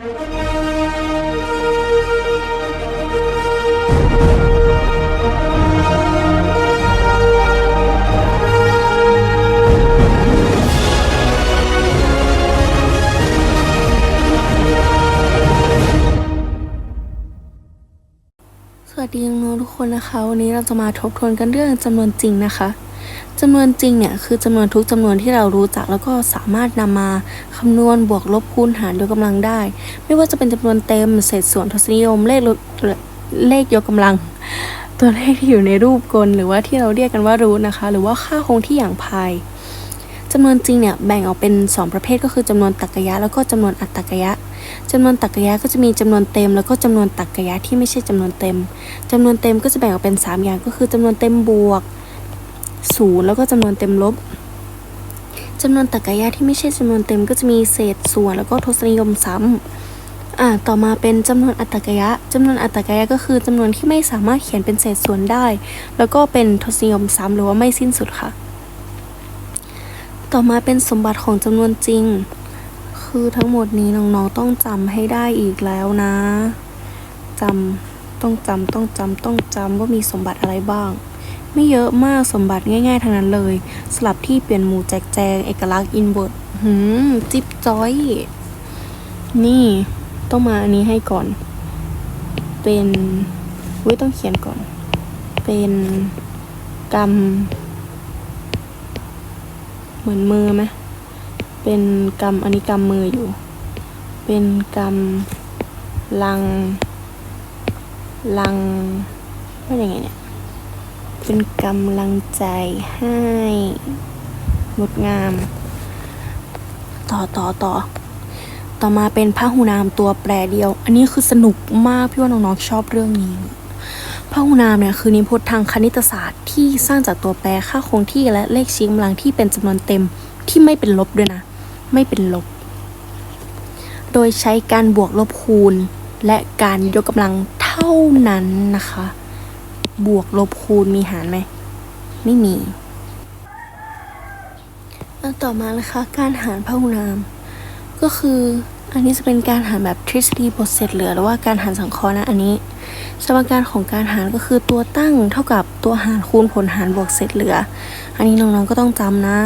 สวัสดีน้องทุกคนนะคะ วันนี้เราจะมาทบทวนกันเรื่องจำนวนจริงนะคะ จำนวนจริงเนี่ยคือจำนวนทุกจำนวนที่เรารู้จักแล้วก็สามารถนำมาคำนวณบวกลบคูณหารยกกำลังได้ ไม่ว่าจะเป็นจำนวนเต็มเศษส่วนทศนิยมเลขลเลขยกกำลัง ตัวเลขที่อยู่ในรูปกล หรือว่าที่เราเรียกกันว่ารูทนะคะ หรือว่าค่าคงที่อย่างพายจำนวนจริงเนี่ยแบ่งออกเป็น 2 ประเภทก็คือจำนวนตรรกะยะ แล้วก็จำนวนอัตตรกะยะจำนวนตรรกะยะก็จะมีจำนวนเต็ม แล้วก็จำนวนตรรกะยะที่ไม่ใช่จำนวนเต็มจำนวนเต็มก็จะแบ่งออกเป็น 3 อย่างก็คือจำนวนเต็มบวก ศูนย์แล้วก็จำนวนเต็มลบจำนวนตรรกะยะที่ไม่ใช่จำนวนเต็มก็จะมีเศษส่วนแล้วก็ทศนิยมซ้ำอ่าต่อมาเป็นจำนวนอัตตรกะยะจำนวนอัตตรกะยะก็คือจำนวนที่ไม่สามารถเขียนเป็นเศษส่วนได้ แล้วก็เป็นทศนิยมซ้ำหรือว่าไม่สิ้นสุดค่ะ ต่อมาเป็นสมบัติของจำนวนจริง คือทั้งหมดนี้น้องๆต้องจำให้ได้อีกแล้วนะจำต้องจำต้องจำต้องจำว่ามีสมบัติอะไรบ้าง ไม่เยอะมากสมบัติง่ายๆทั้งนั้นเลย สลับที่เปลี่ยนหมู่แจกแจง เอกลักษณ์อินเวอร์หืมจิ๊บจ้อย นี่ต้องมาอันนี้ให้ก่อน เป็นเว้ยต้องเขียนก่อน เป็นกรรม เหมือนมือไหมเป็นกำอันนี้กำมืออยู่ เป็นกำลัง ลังว่าอย่างไงเนี่ย เป็นกำลังใจให้งดงาม ต่อต่อต่อต่อมาเป็นพระหูนามตัวแปรเดียว อันนี้คือสนุกมากพี่ว่าน้องๆชอบเรื่องนี้พระหูนามเนี่ยคือนิพจน์ทางคณิตศาสตร์ที่สร้างจากตัวแปรค่าคงที่และเลขชี้กำลังที่เป็นจำนวนเต็มที่ไม่เป็นลบด้วยนะ ไม่เป็นลบ โดยใช้การบวกลบคูณ และการยกกำลังเท่านั้นนะคะ บวกลบคูณมีหารไหม ไม่มีอันต่อมานะคะ การหารพหูนาม ก็คืออันนี้จะเป็นการหารแบบทฤษฎีบทเสร็จเหลือหรือว่าการหารสังเคราะห์นะอันนี้ สมการของการหารก็คือตัวตั้งเท่ากับตัวหารคูณผลหารบวกเศษเหลือ อันนี้น้องๆก็ต้องจำนะ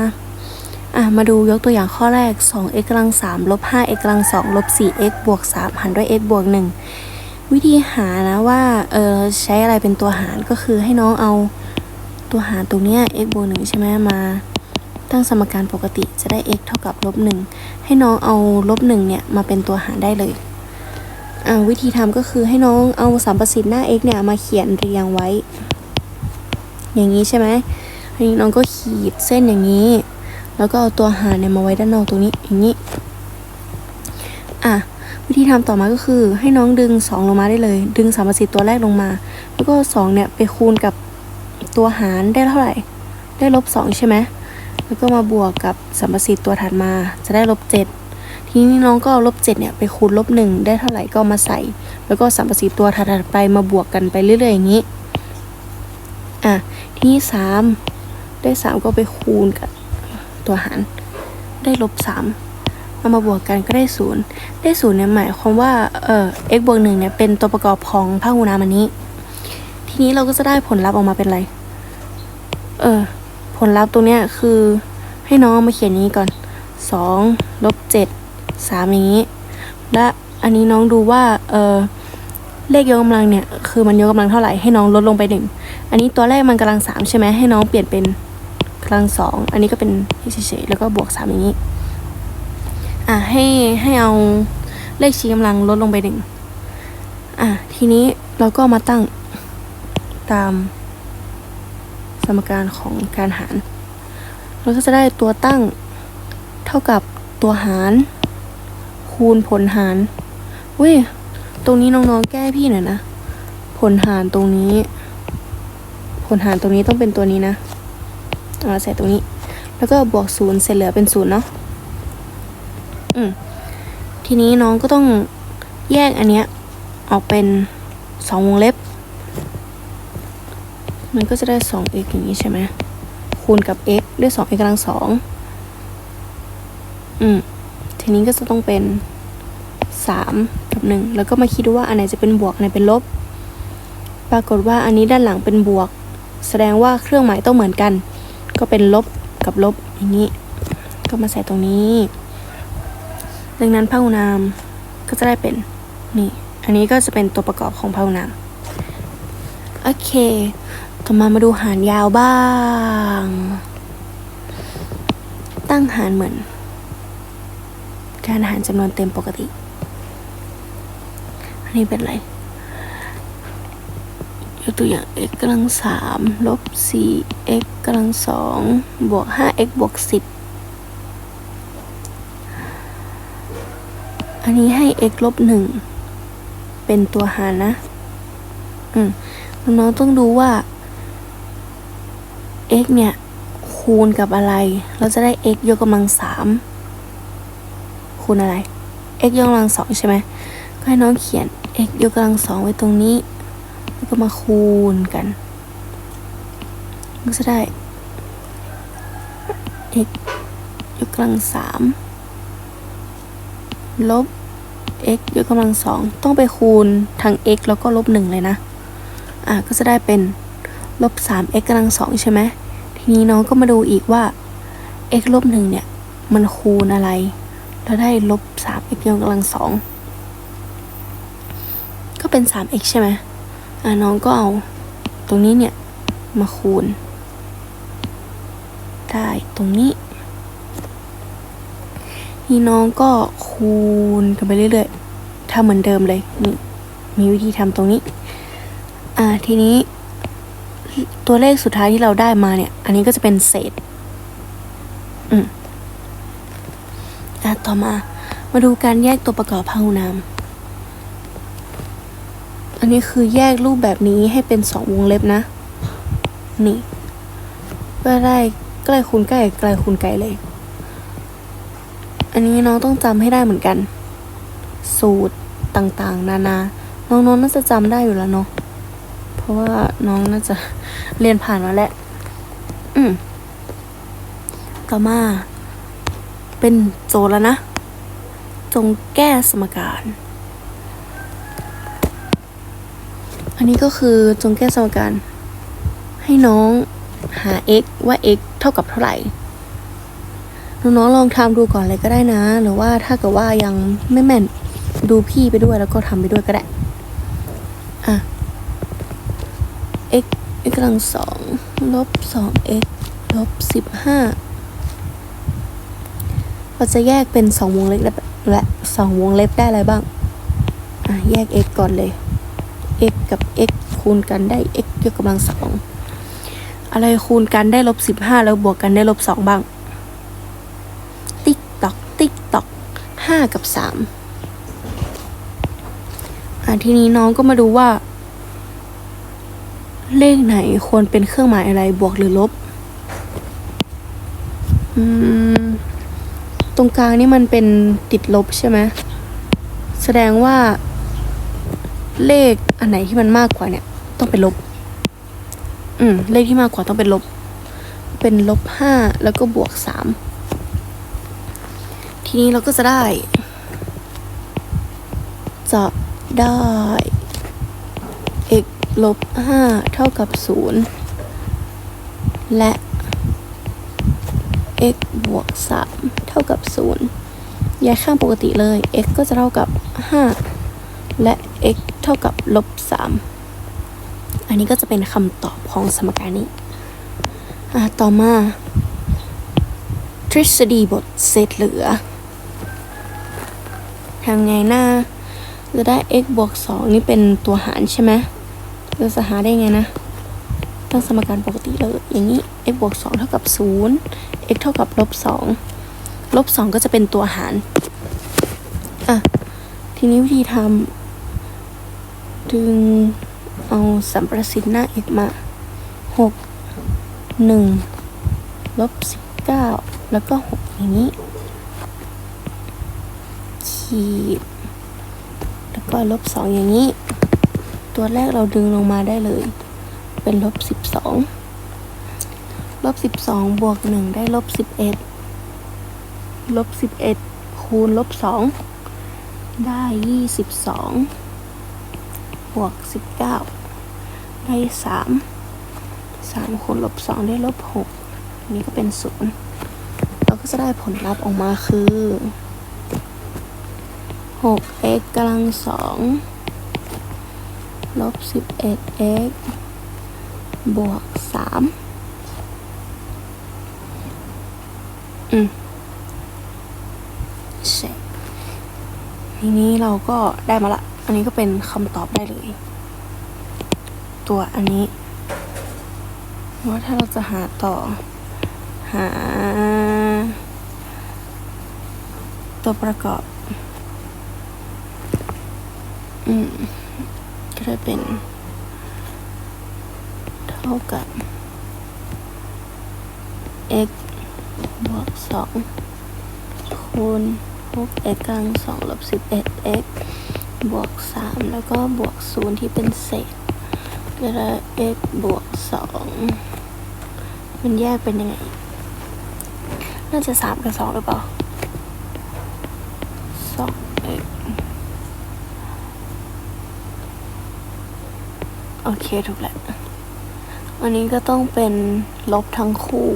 อะมาดูยกตัวอย่างข้อแรก 2x กำลัง3ลบ 5x กำลัง2ลบ 4x บวก 3 หารด้วย x บวก 1 วิธีหานะว่าเออใช้อะไรเป็นตัวหารก็คือให้น้องเอาตัวหารตรงเนี้ย x บวก1ใช่ไหมมาตั้งสมการปกติจะได้ x เท่ากับลบ1ให้น้องเอาลบ1เนี่ยมาเป็นตัวหารได้เลยอ่าวิธีทำก็คือให้น้องเอาสัมประสิทธิ์หน้า x เนี่ยมาเขียนเรียงไว้ อย่างนี้ใช่ไหมอันนี้น้องก็ขีดเส้นอย่างนี้ แล้วก็เอาตัวหารเนี่ยมาไว้ด้านนอกตรงนี้อย่างนี้อะ วิธีทำต่อมาก็คือให้น้องดึง 2 ลงมาได้เลย ดึงสัมประสิทธิ์ตัวแรกลงมา แล้วก็ 2 เนี่ย ไปคูณกับตัวหารได้เท่าไหร่ ได้ลบ 2 ใช่ไหมแล้วก็มาบวกกับสัมประสิทธิ์ตัวถัดมา จะได้ลบ7ทีนี้น้องก็เอาลบ7เนี่ยไปคูณลบ1ได้เท่าไหร่ก็มาใส่ แล้วก็สัมประสิทธิ์ตัวถัดไปมาบวกกันไปเรื่อยๆอย่างนี้อะทีนี้3ได้ 3 ก็ไปคูณกับตัวหารได้ลบสาม เอามาบวกกันก็ได้ศูนย์ได้ศูนย์เนี่ยหมายความว่าเอ่อ x บวกหนึ่งเนี่ยเป็นตัวประกอบของพหูนามอันนี้ ทีนี้เราก็จะได้ผลลัพธ์ออกมาเป็นอะไร เออ ผลลัพธ์ตรงเนี้ยคือให้น้องมาเขียนนี้ก่อนสองลบเจ็ดสามอย่างนี้ และอันนี้น้องดูว่า เออเลขยกกำลังเนี่ยคือมันยกกำลังเท่าไหร่ให้น้องลดลงไปหนึ่งอันนี้ตัวแรกมันกำลังสามใช่ไหมให้น้องเปลี่ยนเป็นกำลังสองอันนี้ก็เป็นเฉยๆแล้วก็บวกสามอย่างนี้ อะให้ให้เอาเลขชี้กำลังลดลงไปหนึ่งอะทีนี้เราก็มาตั้งตามสมการของการหาร เราก็จะได้ตัวตั้งเท่ากับตัวหาร คูณผลหารเว้ยตรงนี้น้องๆแก้พี่หน่อยนะผลหารตรงนี้ ผลหารตรงนี้ต้องเป็นตัวนี้นะเอาใส่ตรงนี้ แล้วก็บวกศูนย์เสร็จเหลือเป็นศูนย์เนาะ อืมทีนี้น้องก็ต้องแยกอันเนี้ยออกเป็นสองวงเล็บ มันก็จะได้สอง x อย่างนี้ใช่ไหมคูณกับ x ด้วยสอง x กำลังสองอืมทีนี้ก็จะต้องเป็นสามกับหนึ่งแล้วก็มาคิดดูว่าอันไหนจะเป็นบวกอันไหนเป็นลบ ปรากฏว่าอันนี้ด้านหลังเป็นบวก แสดงว่าเครื่องหมายต้องเหมือนกัน ก็เป็นลบกับลบอย่างนี้ ก็มาใส่ตรงนี้ ดังนั้นพหุนามก็จะได้เป็นนี่ อันนี้ก็จะเป็นตัวประกอบของพหุนาม โอเค ต่อมามาดูหารยาวบ้าง ตั้งหารเหมือน การหารจำนวนเต็มปกติ อันนี้เป็นอะไรยกตัวอย่าง x กำลัง3ลบ 4x กำลัง2บวก 5x บวก 10 นี้ให้ x ลบหนึ่งเป็นตัวหารนะ อืมน้องๆต้องดูว่า x เนี่ย คูณกับอะไร เราจะได้ x ยกกำลังสามคูณอะไร x ยกกำลังสองใช่ไหม ก็ให้น้องเขียน x ยกกำลังสองไว้ตรงนี้ แล้วก็มาคูณกันก็จะได้ x ยกกำลังสามลบ x ยกกำลังสองต้องไปคูณทั้ง x แล้วก็ลบหนึ่งเลยนะ อะก็จะได้เป็นลบสาม x กำลังสองใช่ไหม ทีนี้น้องก็มาดูอีกว่า x ลบหนึ่งเนี่ย มันคูณอะไร แล้วได้ลบสาม x ยกกำลังสองก็เป็นสาม x ใช่ไหมอะน้องก็เอาตรงนี้เนี่ย มาคูณ ได้ตรงนี้ นี่น้องก็คูณกันไปเรื่อยๆทำเหมือนเดิมเลยนี่มีวิธีทำตรงนี้ อ่าทีนี้ ตัวเลขสุดท้ายที่เราได้มาเนี่ย อันนี้ก็จะเป็นเศษ อืมอะต่อมา มาดูการแยกตัวประกอบพหุนามอันนี้คือแยกรูปแบบนี้ให้เป็นสองวงเล็บนะ นี่ก็ได้ใกล้คูณใกล้ไกลคูณไกลเลย อันนี้น้องต้องจำให้ได้เหมือนกัน สูตรต่างๆ นานา น้องๆนน่าจะจำได้อยู่แล้วเนาะ เพราะว่าน้องน่าจะเรียนผ่านมาแล้ว อืม ต่อมา เป็นโจทย์แล้วนะ จงแก้สมการ อันนี้ก็คือจงแก้สมการ ให้น้องหา x ว่า x เท่ากับเท่าไหร่ น้องๆลองทำดูก่อนเลยก็ได้นะ หรือว่าถ้าเกิดว่ายังไม่แม่นดูพี่ไปด้วยแล้วก็ทำไปด้วยก็ได้ อะ x x กำลังสองลบสอง x ลบสิบห้าเราจะแยกเป็นสองวงเล็บและสองวงเล็บได้อะไรบ้าง อะ แยก x ก่อนเลย x กับ x คูณกันได้ x ยกกำลังสองอะไรคูณกันได้ลบสิบห้าแล้วบวกกันได้ลบสองบ้าง ห้ากับสามอะทีนี้น้องก็มาดูว่า เลขไหนควรเป็นเครื่องหมายอะไรบวกหรือลบ อืม ตรงกลางนี่มันเป็นติดลบใช่ไหมแสดงว่าเลขอันไหนที่มันมากกว่าเนี่ย ต้องเป็นลบ อืม เลขที่มากกว่าต้องเป็นลบ เป็นลบห้าแล้วก็บวกสาม ทีนี้เราก็จะได้ จะได้ x ลบห้าเท่ากับศูนย์และ x บวกสามเท่ากับศูนย์ย้ายข้างปกติเลย x ก็จะเท่ากับห้าและ x เท่ากับลบสามอันนี้ก็จะเป็นคำตอบของสมการนี้ ต่อมา ทฤษฎีบทเศษเหลือ ทำไงหน้า จะได้ x บวกสองนี่เป็นตัวหารใช่ไหมเราจะหาได้ไงนะ ตั้งสมการปกติเลย อย่างนี้ x บวกสองเท่ากับศูนย์ x เท่ากับลบสองลบสองก็จะเป็นตัวหาร อะ ทีนี้วิธีทำดึงเอาสัมประสิทธิ์หน้า x มาหกหนึ่งลบสิบเก้าแล้วก็หกอย่างนี้ ขีด แล้วก็ลบสองอย่างนี้ ตัวแรกเราดึงลงมาได้เลย เป็นลบสิบสองลบสิบสองบวกหนึ่งได้ลบสิบเอ็ดลบสิบเอ็ดคูณลบสองได้ยี่สิบสองบวกสิบเก้าได้สามสามคูณลบสองได้ลบหกนนี้ก็เป็นศูนย์เราก็จะได้ผลลัพธ์ออกมาคือ หก x กำลังสองลบสิบเอ็ด x บวกสามอืมใช่ทีนี้เราก็ได้มาละ อันนี้ก็เป็นคำตอบได้เลย ตัวอันนี้ว่าถ้าเราจะหาต่อ หา ตัวประกอบ อืม ก็จะเป็น เท่ากับ x บวกสองคูณ 6x กำลังสองลบ 11x บวก 3 แล้วก็บวก 0 ที่เป็นเศษก็จะ x บวก 2 มันแยกเป็นยังไง น่าจะ 3 กับ 2 หรือเปล่า2 โอเคถูกแล้วอันนี้ก็ต้องเป็นลบทั้งคู่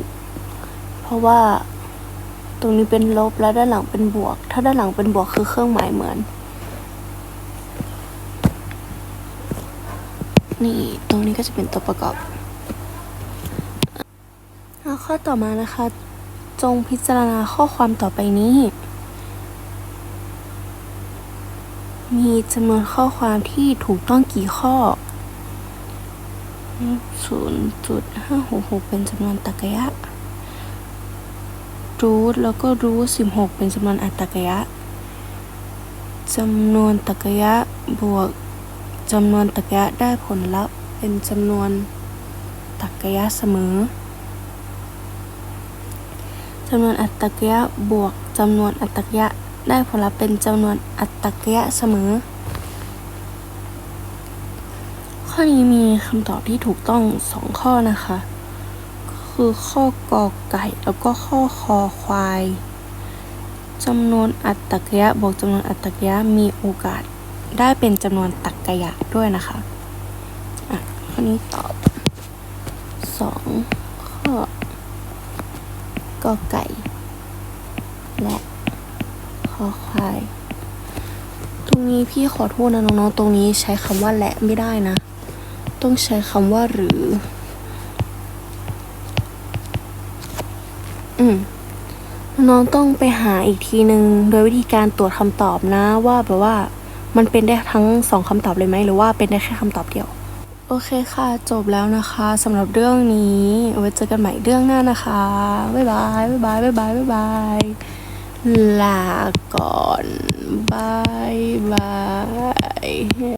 เพราะว่าตรงนี้เป็นลบแล้วด้านหลังเป็นบวก ถ้าด้านหลังเป็นบวกคือเครื่องหมายเหมือน นี่ตรงนี้ก็จะเป็นตัวประกอบแล้วข้อต่อมานะคะ จงพิจารณาข้อความต่อไปนี้ มีจำนวนข้อความที่ถูกต้องกี่ข้อ ศูนย์จุดห้าหหเป็นจำนวนตรรกะรูทแล้วก็รูทสิบหกเป็นจำนวนอัตรกะจำนวนตรรกะบวกจำนวนตรรกะได้ผลลัพธ์เป็นจำนวนตรรกะเสมอจำนวนอัตรกะบวกจำนวนอัตรกะได้ผลลัพธ์เป็นจำนวนอัตตรกะเสมอ ข้อนี้มีคำตอบที่ถูกต้องสองข้อนะคะ คือข้อกอไก่แล้วก็ข้อคอควายจำนวนอัตตรกะบวกจำนวนอัตตรกะมีโอกาสได้เป็นจำนวนตรรกะด้วยนะคะ อะ ข้อนี้ตอบสองข้อกอไก่ และคอควาย ตรงนี้พี่ขอโทษนะน้องๆ ตรงนี้ใช้คำว่าและไม่ได้นะ ต้องใช้คำว่าหรือ อืมน้องต้องไปหาอีกทีหนึ่งโดยวิธีการตรวจคำตอบนะว่าแบบว่ามันเป็นได้ทั้งสองคำตอบเลยไหมหรือว่าเป็นได้แค่คำตอบเดียว โอเคค่ะ จบแล้วนะคะสำหรับเรื่องนี้ไว้เจอกันใหม่เรื่องหน้านะคะ บ๊ายบายบ๊ายบายบ๊ายบายบ๊ายบายลาก่อนบายบาย